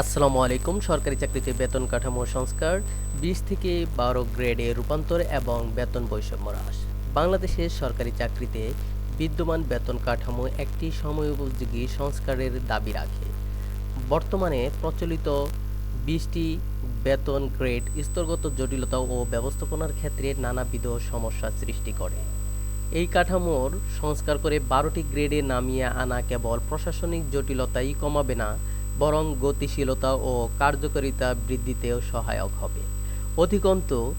আসসালামু আলাইকুম। সরকারি চাকরিতে বেতন কাঠামো সংস্কার, বিশ থেকে বারো গ্রেডে রূপান্তর এবং বেতন বৈষম্য হ্রাস। বাংলাদেশের সরকারি চাকরিতে বিদ্যমান বেতন কাঠামো একটি সময়োপযোগী সংস্কারের দাবি রাখে। বর্তমানে প্রচলিত বিশটি বেতন গ্রেড স্তরগত জটিলতা ও ব্যবস্থাপনার ক্ষেত্রে নানাবিধ সমস্যা সৃষ্টি করে। এই কাঠামোর সংস্কার করে বারোটি গ্রেডে নামিয়ে আনা কেবল প্রশাসনিক জটিলতাই কমাবে না বরং গতিশীলতা ও কার্যকারিতা বৃদ্ধিতেও সহায়ক হবে। অধিকন্তু,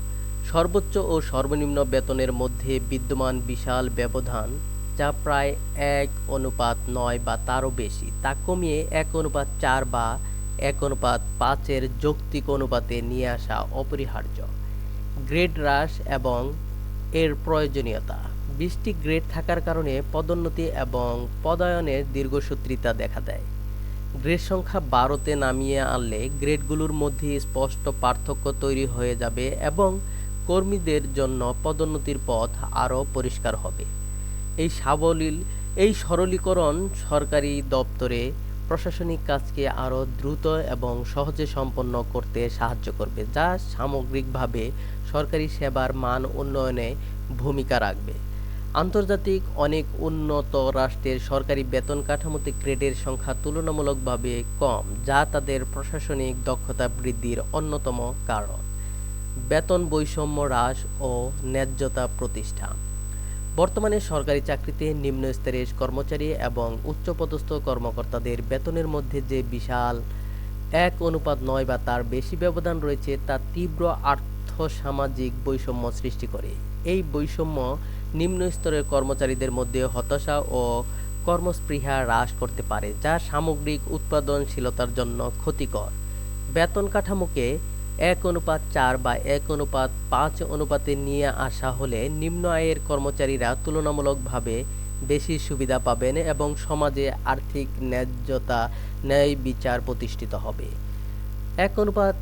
সর্বোচ্চ ও সর্বনিম্ন বেতনের মধ্যে বিদ্যমান বিশাল ব্যবধান, যা প্রায় এক অনুপাত নয় বা তারও বেশি, তা কমিয়ে এক অনুপাত চার বা এক অনুপাত পাঁচের যৌক্তিক অনুপাতে নিয়ে আসা অপরিহার্য। গ্রেড হ্রাস এবং এর প্রয়োজনীয়তা। বিশটি গ্রেড থাকার কারণে পদোন্নতি এবং পদায়নের দীর্ঘসূত্রিতা দেখা দেয়। গ্রেড সংখ্যা বারোতে নামিয়ে আনলে গ্রেডগুলোর মধ্যে স্পষ্ট পার্থক্য তৈরি হয়ে যাবে এবং কর্মীদের জন্য পদোন্নতির পথ আরও পরিষ্কার হবে। এই সাবলীল, এই সরলীকরণ সরকারি দপ্তরে প্রশাসনিক কাজকে আরও দ্রুত এবং সহজে সম্পন্ন করতে সাহায্য করবে, যা সামগ্রিকভাবে সরকারি সেবার মান উন্নয়নে ভূমিকা রাখবে। আন্তর্জাতিক অনেক উন্নত রাষ্ট্রের সরকারি বেতন কাঠামোতে গ্রেডের সংখ্যা তুলনামূলকভাবে কম, যা তাদের প্রশাসনিক দক্ষতা বৃদ্ধির অন্যতম কারণ। বেতন বৈষম্য হ্রাস ও ন্যায্যতা প্রতিষ্ঠা। বর্তমানে সরকারি চাকরিতে নিম্ন স্তরের কর্মচারী এবং উচ্চপদস্থ কর্মকর্তাদের বেতনের মধ্যে যে বিশাল এক অনুপাত নয় বা তার বেশি ব্যবধান রয়েছে, তা তীব্র আর্থসামাজিক বৈষম্য সৃষ্টি করে। এই বৈষম্য নিম্ন স্তরের কর্মচারীদের মধ্যে হতাশা ও কর্মস্পৃহা হ্রাস করতে পারে, যা সামগ্রিক উৎপাদনশীলতার জন্য ক্ষতিকর। বেতন কাঠামোকে এক অনুপাত চার বা এক অনুপাত পাঁচ অনুপাতে নিয়ে আসা হলে নিম্ন আয়ের কর্মচারীরা তুলনামূলকভাবে বেশি সুবিধা পাবেন এবং সমাজে আর্থিক ন্যায্যতা, ন্যায় বিচার প্রতিষ্ঠিত হবে। এক অনুপাত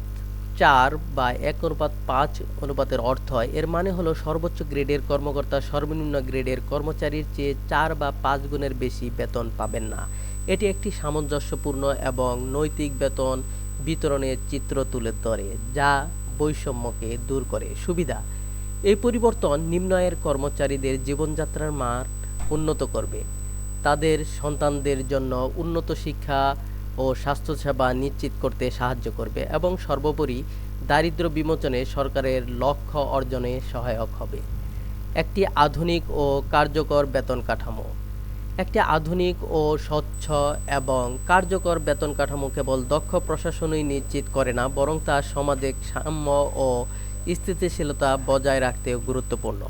চার বা এক অনুপাত পাঁচ অনুপাতের অর্থ হয়। এর মানে হলো সর্বোচ্চ গ্রেডের কর্মকর্তা সর্বনিম্ন গ্রেডের কর্মচারীর চেয়ে চার বা পাঁচ গুণের বেশি বেতন পাবেন না। এটি একটি সামঞ্জস্যপূর্ণ এবং নৈতিক বেতন বিতরণের চিত্র তুলে ধরে, যা বৈষম্যকে দূর করে। সুবিধা, এই পরিবর্তন নিম্ন আয়ের কর্মচারীদের জীবনযাত্রার মান উন্নত করবে। তাদের সন্তানদের জন্য উন্নত শিক্ষা ও স্বাস্থ্যসেবা নিশ্চিত করতে সাহায্য করবে এবং সর্বোপরি দারিদ্র্য বিমোচনে সরকারের লক্ষ্য অর্জনে সহায়ক হবে। একটি আধুনিক ও কার্যকর বেতন কাঠামো। একটি আধুনিক ও স্বচ্ছ এবং কার্যকর বেতন কাঠামো কেবল দক্ষ প্রশাসনই নিশ্চিত করে না, বরং তা সামাজিক সাম্য ও স্থিতিশীলতা বজায় রাখতেও গুরুত্বপূর্ণ।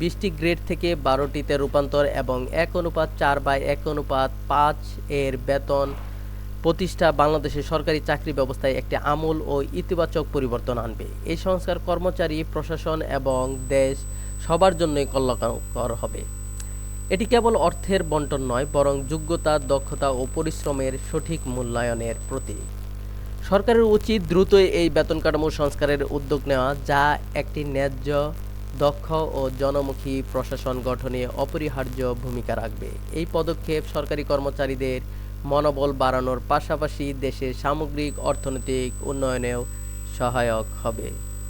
বিশটি গ্রেড থেকে বারোটিতে রূপান্তর এবং এক অনুপাত চার বা এক অনুপাত পাঁচ এর বেতন প্রতিষ্ঠা বাংলাদেশের সরকারি চাকরি ব্যবস্থায় একটি আমূল ও ইতিবাচক পরিবর্তন আনবে। এই সংস্কার কর্মচারী, প্রশাসন এবং দেশ সবার জন্যই কল্যাণকর হবে। এটি কেবল অর্থের বন্টন নয়, বরং যোগ্যতা, দক্ষতা ও পরিশ্রমের সঠিক মূল্যায়নের প্রতীক। সরকারের উচিত দ্রুতই এই বেতন কাঠামো সংস্কারের উদ্যোগ নেওয়া, যা একটি ন্যায্য, দক্ষ ও জনমুখী প্রশাসন গঠনে অপরিহার্য ভূমিকা রাখবে। এই পদক্ষেপ সরকারি কর্মচারীদের মনোবল বাড়ানোর পাশাপাশি দেশের সামগ্রিক অর্থনৈতিক উন্নয়নেও সহায়ক হবে।